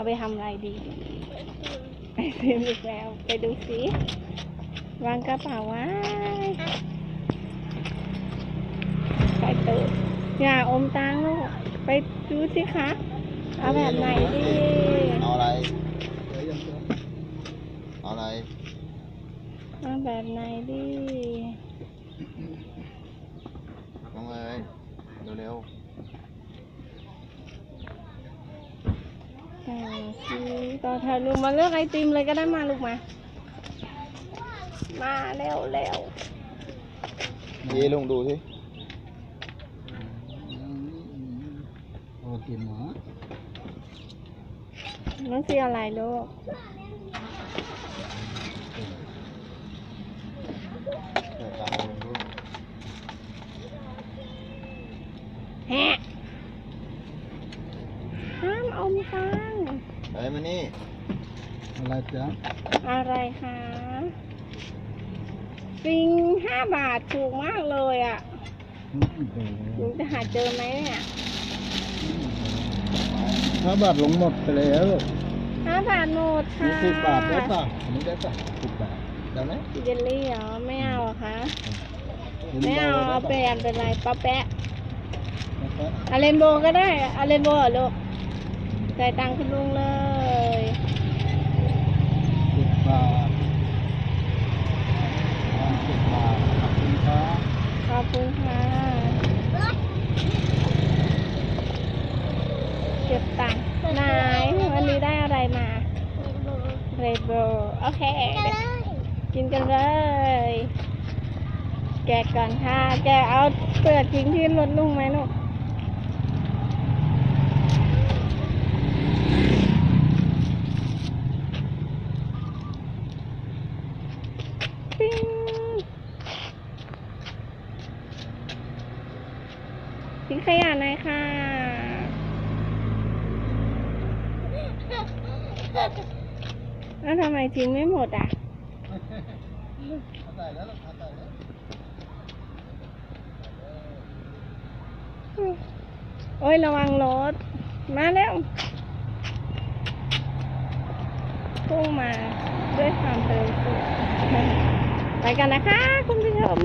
เอาไปทำอะไรดีไอติมอีกแล้ว ไปดูสิ วางกระเป๋าไว้ไปตูดอย่าอมตังลูก ไปดูสิคะ เอาแบบไหนดีเอาอะไร เอาอะไร เอาแบบไหนดีน้องเอ๋ยเร็วอ่าคือ ต่อแถวลูกมาเลือกไอติมเลยก็ได้มาลูกมา มาเร็วเร็วๆยีลุงดูสิโอ้กินหมอน้องสีอะไรลูกเปิดตาลุงดูแฮะห้ามอมตัง เฮ้ยมานี่ อะไรจ๊ะอะไรคะปิงห้าบาทถูกมากเลยอะโอ้โหลุงจะหาเจอไหมเนี่ยถ้าบาทลงหมดไปแล้วลูกห้าบาทหมดค่ะนี่สิบบาทได้ป่ะอันนี้ได้ป่ะสิบบาทได้ไหมเยลลี่เหรอไม่เอาเหรอคะห็นไม่เอาบเอาร์เปได้ลี่ยนเป็นอะไรป้าแปะป่ะอาเรนโบว์ก็ได้อาเรนโบว์เหรอลูก จ่ายตังค์คุณลุงเลยสิบบาทสิบบาทขอบคุณครับขอบคุณค่ะเก็บตังค์ไหนวันนี้ได้อะไรมาเรดโบโอเคกินกันเลย แกะก่อนค่ะ แกเอาเปลือกทิ้งที่รถลุงไหมลูกปิ้ง ทิ้งขยะหน่อยค่ะ แล้วทำไมทิ้งไม่หมดอะโอ้ยระวังรถ มาแล้วพุ่งมาด้วยความเร็วสูงไปกันนะคะ คุณผู้ชม